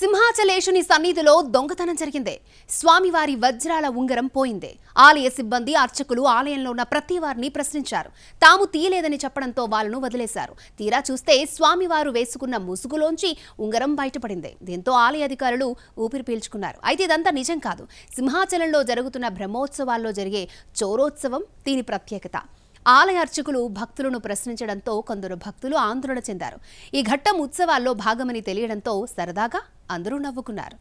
సింహాచలేశుని సన్నిధిలో దొంగతనం జరిగింది. స్వామివారి వజ్రాల ఉంగరం పోయింది. ఆలయ సిబ్బంది అర్చకులు ఆలయంలో ఉన్న ప్రతి వారిని ప్రశ్నించారు. తాము తీయలేదని చెప్పడంతో వాళ్ళను వదిలేశారు. తీరా చూస్తే స్వామివారు వేసుకున్న ముసుగులోంచి ఉంగరం బయటపడింది. దీంతో ఆలయ అధికారులు ఊపిరి పీల్చుకున్నారు. అయితే ఇదంతా నిజం కాదు. సింహాచలంలో జరుగుతున్న బ్రహ్మోత్సవాల్లో జరిగే చోరోత్సవం దీని ప్రత్యేకత. ఆలయ అర్చకులు భక్తులను ప్రశ్నించడంతో కొందరు భక్తులు ఆందోళన చెందారు. ఈ ఘట్టం ఉత్సవాల్లో భాగమని తెలియడంతో సరదాగా అందరూ నవ్వుకున్నారు.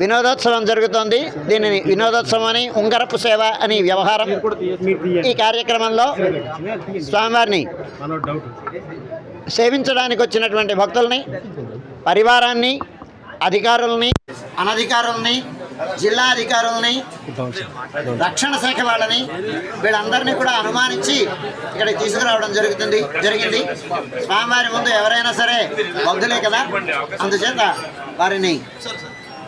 వినోదోత్సవం జరుగుతోంది. దీనిని వినోదోత్సవం అని ఉంగరపు సేవ అని వ్యవహారం ఈ కార్యక్రమంలో స్వామివారిని సేవించడానికి వచ్చినటువంటి భక్తుల్ని పరివారాన్ని అధికారుల్ని అనధికారుల్ని జిల్లా అధికారుల్ని రక్షణ శాఖ వాళ్ళని వీళ్ళందరినీ కూడా అనుమానించి ఇక్కడికి తీసుకురావడం జరుగుతుంది జరిగింది. స్వామివారి ముందు ఎవరైనా సరే భక్తులే కదా? అందుచేత వారిని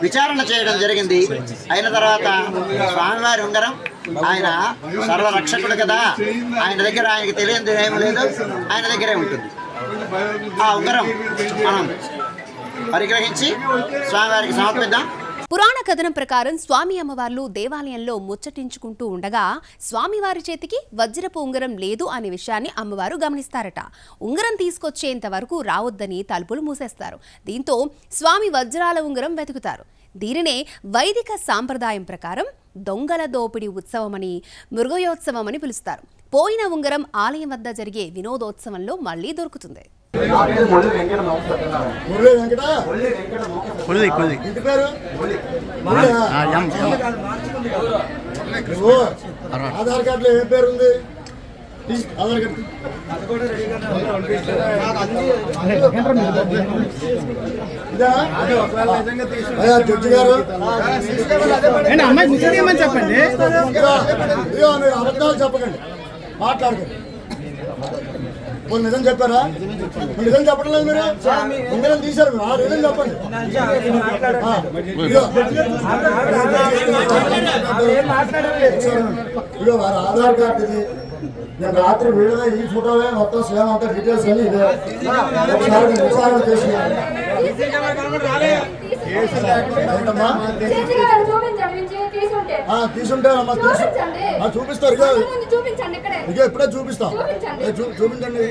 విచారణ చేయడం జరిగింది. అయిన తర్వాత స్వామివారి ఉంగరం ఆయన సర్వరక్షకుడు కదా. ఆయన దగ్గర ఆయనకి తెలియదు ఏమీ లేదు. ఆయన దగ్గరే ఉంటుంది. ఆ ఉంగరం మనం పరిగ్రహించి స్వామివారికి సమర్పిద్దాం. పురాణ కథనం ప్రకారం స్వామి అమ్మవార్లు దేవాలయంలో ముచ్చటించుకుంటూ ఉండగా స్వామివారి చేతికి వజ్రపు ఉంగరం లేదు అనే విషయాన్ని అమ్మవారు గమనిస్తారట. ఉంగరం తీసుకొచ్చేంత వరకు రావద్దని తలుపులు మూసేస్తారు. దీంతో స్వామి వజ్రాల ఉంగరం వెతుకుతారు. దీనినే వైదిక సాంప్రదాయం ప్రకారం దొంగల దోపిడీ ఉత్సవమని మృగయోత్సవం అని పిలుస్తారు. పోయిన ఉంగరం ఆలయం వద్ద జరిగే వినోదోత్సవంలో మళ్ళీ దొరుకుతుంది. ఆధార్ కార్డులో ఏ పేరు ఉంది? ఆధార్ కార్డు జడ్జి గారు. అమ్మాయి చెప్పండి? అబద్ధాలు చెప్పకండి. మాట్లాడకండి. ఇప్పుడు నిజం చెప్పారా? నిజం చెప్పడం లేదు మీరు ఉంగరం తీశారు. మీరు ఆ నిజం చెప్పండి. వారి ఆధార్ కార్డు ఇది. నేను రాత్రి వీడియో ఈ ఫోటోలే మొత్తం సేమ్ అంతా డీటెయిల్స్ అన్ని ఇదే. ఒకసారి విచారణ చేసి ఏంటమ్మా? తీసుంటే. చూపిస్తారు ఇక ఇప్పుడే చూపిస్తాం. చూపించండి.